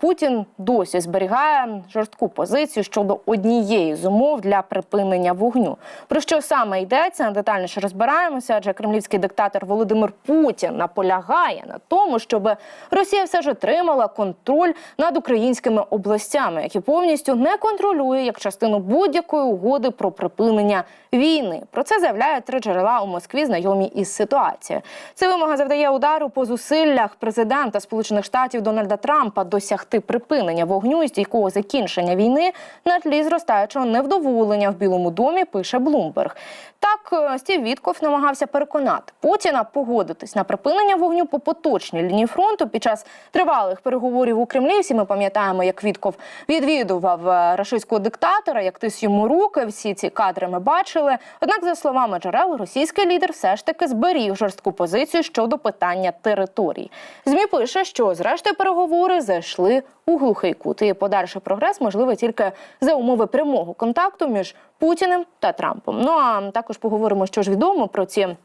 Путін досі зберігає жорстку позицію щодо однієї з умов для припинення вогню. Про що саме йдеться, детальніше розбираємося. Адже кремлівський диктатор Володимир Путін наполягає на тому, щоб Росія все ж отримала контроль над українськими областями, які повністю не контролює як частину будь-якої угоди про припинення війни. Про це заявляють три джерела у Москві, знайомі із ситуацією. Це вимога завдає удару по зусиллях президента Сполучених Штатів Дональда Трампа досягти припинення вогню і стійкого закінчення війни на тлі зростаючого невдоволення в Білому домі. Пише Блумберг. Так е, Стів Вітков намагався переконати Путіна погодитись на припинення вогню по поточній лінії фронту під час тривалих переговорів у Кремлі. Всі ми пам'ятаємо, як Вітков відвідував е, рашистського диктатора, як тис йому руки. Всі ці кадри ми бачили. Однак, за словами джерел, російський лідер все ж таки зберіг жорстку позицію щодо питання територій. Змі пише, що зрештою переговори зайшли у глухий кут. І подальший прогрес можливий тільки за умови прямого контакту між Путіним та Трампом. Ну а також поговоримо, що ж відомо про ці.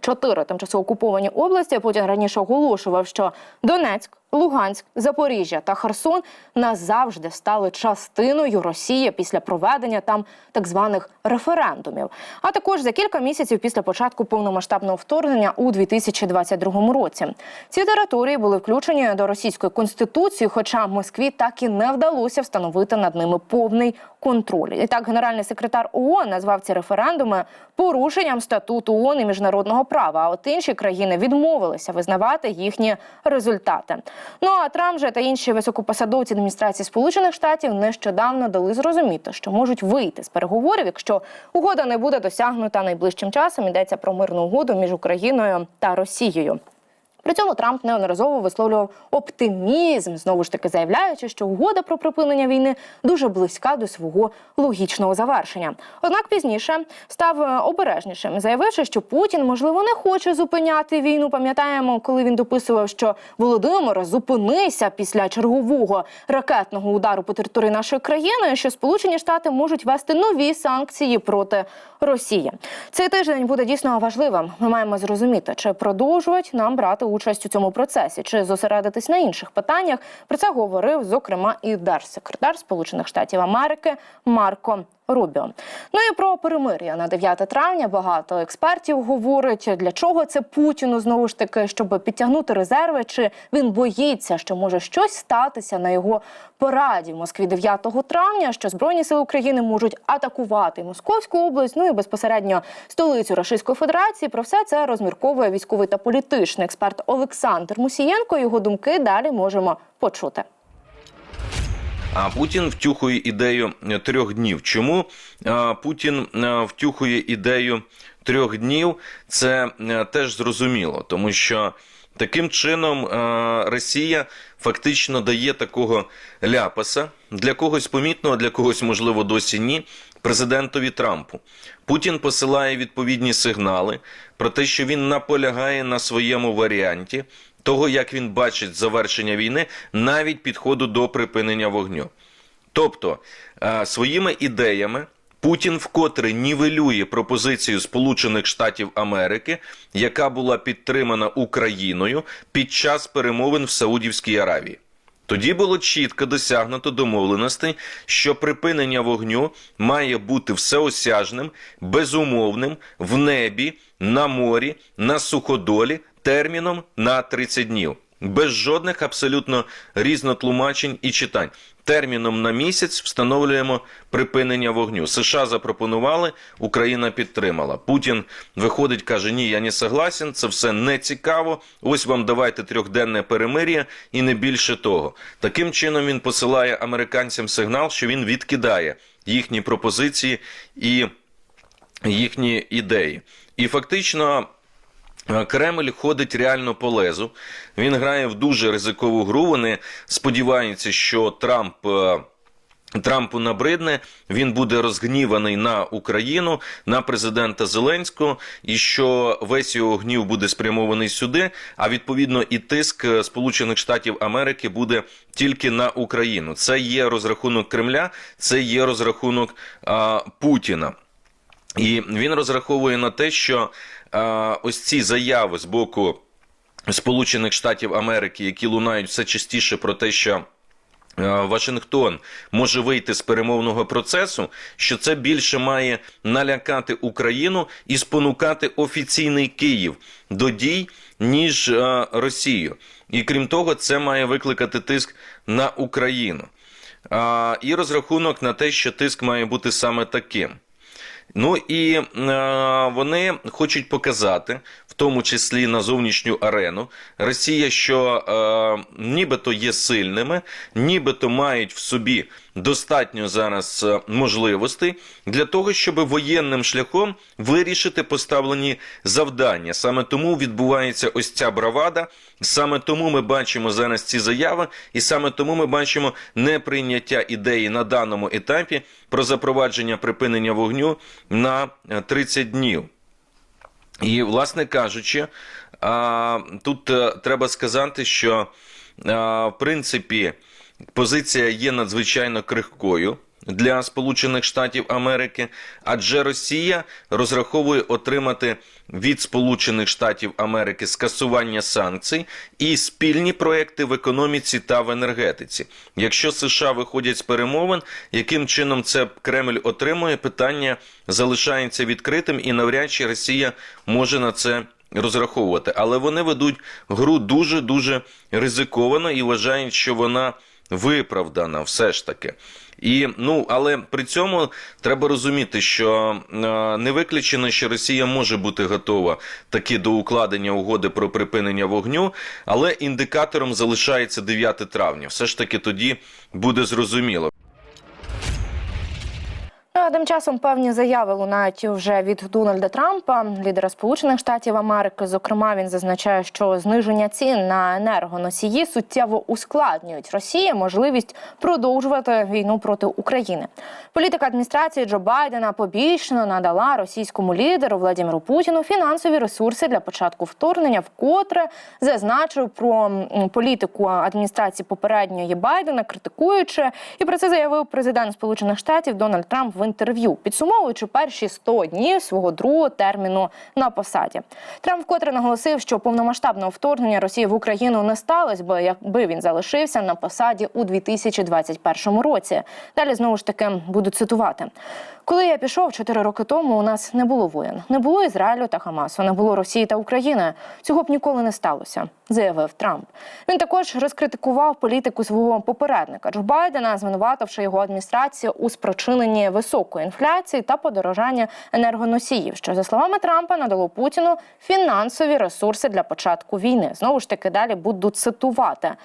Чотири тимчасово окуповані області. Путін раніше оголошував, що Донецьк, Луганськ, Запоріжжя та Херсон назавжди стали частиною Росії після проведення там так званих референдумів. А також за кілька місяців після початку повномасштабного вторгнення у 2022 році. Ці території були включені до російської конституції, хоча Москві так і не вдалося встановити над ними повний контроль. І так, генеральний секретар ООН назвав ці референдуми порушенням статуту ООН і міжнародного права. А от інші країни відмовилися визнавати їхні результати. Ну а Трамп же та інші високопосадовці адміністрації Сполучених Штатів нещодавно дали зрозуміти, що можуть вийти з переговорів, якщо угода не буде досягнута найближчим часом. Йдеться про мирну угоду між Україною та Росією. При цьому Трамп неодноразово висловлював оптимізм, знову ж таки заявляючи, що угода про припинення війни дуже близька до свого логічного завершення. Однак пізніше став е, обережнішим, заявивши, що Путін можливо не хоче зупиняти війну. Пам'ятаємо, коли він дописував, що Володимир зупинися після чергового ракетного удару по території нашої країни, що Сполучені Штати можуть вести нові санкції проти Росії. Цей тиждень буде дійсно важливим. Ми маємо зрозуміти, чи продовжують нам брати участь у цьому процесі, чи зосередитись на інших питаннях. Про це говорив зокрема і держсекретар Сполучених Штатів Америки Марко. Рубіо. Ну і про перемир'я на 9 травня багато експертів говорять, для чого це Путіну знову ж таки, щоб підтягнути резерви, чи він боїться, що може щось статися на його пораді в Москві 9 травня, що збройні сили України можуть атакувати Московську область, ну і безпосередньо столицю Російської Федерації. Про все це розмірковує військовий та політичний експерт Олександр Мусієнко. Його думки далі можемо почути. А Путін втюхує ідею е, трьох днів. Чому Путін втюхує ідею трьох днів? Це теж зрозуміло, тому що таким чином Росія фактично дає такого ляпаса для когось помітного, для когось можливо досі ні. Президентові Трампу Путін посилає відповідні сигнали про те, що він наполягає на своєму варіанті того, як він бачить завершення війни, навіть підходу до припинення вогню. Тобто е, своїми ідеями Путін вкотре нівелює пропозицію Сполучених Штатів Америки, яка була підтримана Україною під час перемовин в Саудівській Аравії. Тоді було чітко досягнуто домовленостей, що припинення вогню має бути всеосяжним, безумовним в небі, на морі, на суходолі терміном на 30 днів. Без жодних абсолютно різнотлумачень і читань. Терміном на місяць встановлюємо припинення вогню. США запропонували, Україна підтримала. Путін виходить, каже: Ні, я не согласен, це все не цікаво. Ось вам давайте трьохденне перемир'я і не більше того. Таким чином він посилає американцям сигнал, що він відкидає їхні пропозиції і їхні ідеї. І фактично. Кремль ходить реально по лезу. Він грає в дуже ризикову гру. Вони сподіваються, що Трамп. Трампу набридне, він буде розгніваний на Україну, на президента Зеленського, і що весь його гнів буде спрямований сюди. А відповідно і тиск Сполучених Штатів Америки буде тільки на Україну. Це є розрахунок Кремля, це є розрахунок а, Путіна. І він розраховує на те, що а, ось ці заяви з боку Сполучених Штатів Америки, які лунають все частіше про те, що е, Вашингтон може вийти з перемовного процесу, що це більше має налякати Україну і спонукати офіційний Київ до дій, ніж е, Росію. І крім того, це має викликати тиск на Україну. І розрахунок на те, що тиск має бути саме таким. Ну і е, вони хочуть показати, в тому числі на зовнішню арену, Росія, що е, нібито є сильними, нібито мають в собі достатньо зараз е, можливостей для того, щоб воєнним шляхом вирішити поставлені завдання. Саме тому відбувається ось ця бравада. Саме тому ми бачимо зараз ці заяви, і саме тому ми бачимо неприйняття ідеї на даному етапі про запровадження припинення вогню на е, 30 днів. І, власне кажучи, тут е, треба сказати, що в принципі позиція є надзвичайно крихкою. Для Сполучених Штатів Америки, адже Росія розраховує отримати від Сполучених Штатів Америки скасування санкцій і спільні проекти в економіці та в енергетиці. Якщо США виходять з перемовин, яким чином це Кремль отримує, питання залишається відкритим, і навряд чи Росія може на це розраховувати. Але вони ведуть гру дуже дуже ризиковано і вважають, що вона виправдана все ж таки. І ну, але при цьому треба розуміти, що е, не виключено, що Росія може бути готова таки до укладення угоди про припинення вогню, але індикатором залишається 9 травня. Все ж таки тоді буде зрозуміло. А тим часом певні заяви лунають вже від Дональда Трампа, лідера Сполучених Штатів Америки. Зокрема, він зазначає, що зниження цін на енергоносії суттєво ускладнюють Росії можливість продовжувати війну проти України. Політика адміністрації Джо Байдена побічно надала російському лідеру Владимиру Путіну фінансові ресурси для початку вторгнення, вкотре зазначив про політику адміністрації попередньої Байдена, критикуючи, і про це заявив президент Сполучених Штатів Дональд Трамп в інтерв'ю, підсумовуючи перші 100 днів свого другого терміну на посаді. Трамп вкотре наголосив, що повномасштабного вторгнення Росії в Україну не сталося би, якби він залишився на посаді у 2021 році. Далі знову ж таки буду цитувати. Коли я пішов 4 роки тому, у нас не було воєн, не було Ізраїлю та Хамасу, не було Росії та України. Цього б ніколи не сталося, заявив Трамп. Він також розкритикував політику свого попередника Джо Байдена, звинувативши його адміністрацію у спричиненні високої інфляції та подорожання енергоносіїв, що за словами Трампа надало Путіну фінансові ресурси для початку війни. Знову ж таки, далі буду цитувати.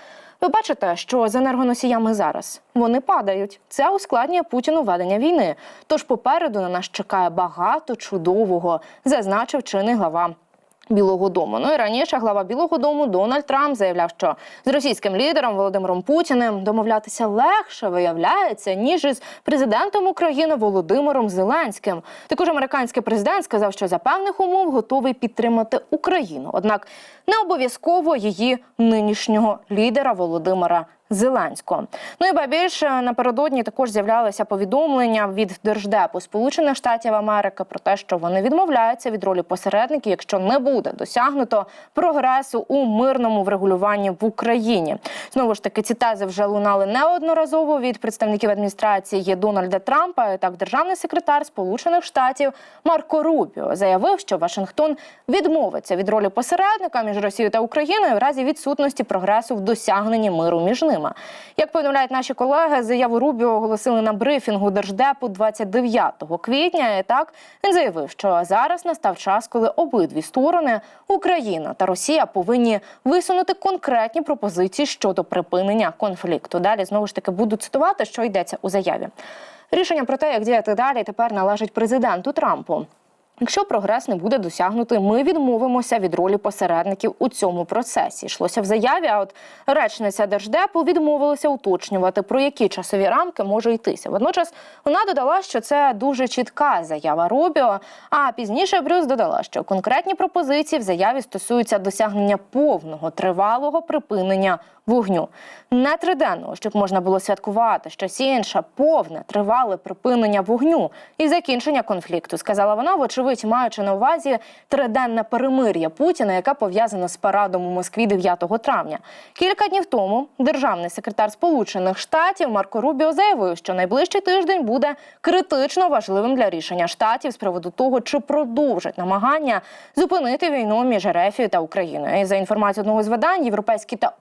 Ви бачите, що з енергоносіями зараз вони падають. Це ускладнює Путіну ведення війни. Тож попереду на нас чекає багато чудового, зазначив чинний глава. Білого Дому. Ну і раніше глава Білого Дому Дональд Трамп заявляв, що з російським лідером Володимиром Путіним домовлятися легше виявляється ніж із президентом України Володимиром Зеленським. Також американський президент сказав, що за певних умов готовий підтримати Україну однак не обов'язково її нинішнього лідера Володимира Зеленського. Ну і ба більше напередодні також з'являлися повідомлення від держдепу Сполучених Штатів Америки про те, що вони відмовляються від ролі посередників, якщо не буде досягнуто прогресу у мирному врегулюванні в Україні. Знову ж таки, ці тези вже лунали неодноразово від представників адміністрації Дональда Трампа. І Так, державний секретар Сполучених Штатів Марко Рубіо заявив, що Вашингтон відмовиться від ролі посередника між Росією та Україною в разі відсутності прогресу в досягненні миру між ними. Як повідомляють наші колеги, заяву Рубіо оголосили на брифінгу держдепу 29 квітня. І так він заявив, що зараз настав час, коли обидві сторони Україна та Росія повинні висунути конкретні пропозиції щодо припинення конфлікту. Далі знову ж таки буду цитувати, що йдеться у заяві. Рішення про те, як діяти далі, тепер належить президенту Трампу. Якщо прогрес не буде досягнутий, ми відмовимося від ролі посередників у цьому процесі. Йшлося в заяві. А от речниця держдепу відмовилася уточнювати, про які часові рамки може йтися. Водночас вона додала, що це дуже чітка заява Рубіо. А пізніше Брюс додала, що конкретні пропозиції в заяві стосуються досягнення повного тривалого припинення вогню. Не триденного, щоб можна було святкувати щось інше, повне тривале припинення вогню і закінчення конфлікту, сказала вона, вочевидь маючи на увазі триденне перемир'я Путіна, яке пов'язане з парадом у Москві 9 травня. Кілька днів тому державний секретар Сполучених Штатів Марко Рубіо заявив, що найближчий тиждень буде критично важливим для рішення штатів з приводу того, чи продовжать намагання зупинити війну між РФ та Україною. І за інформацією одного з видань, європейські та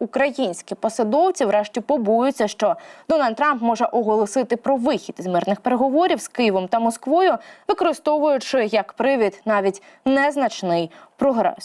українські посадовці врешті побоюються, що Дональд Трамп може оголосити про вихід із мирних переговорів з Києвом та Москвою, використовуючи як привід навіть незначний прогрес.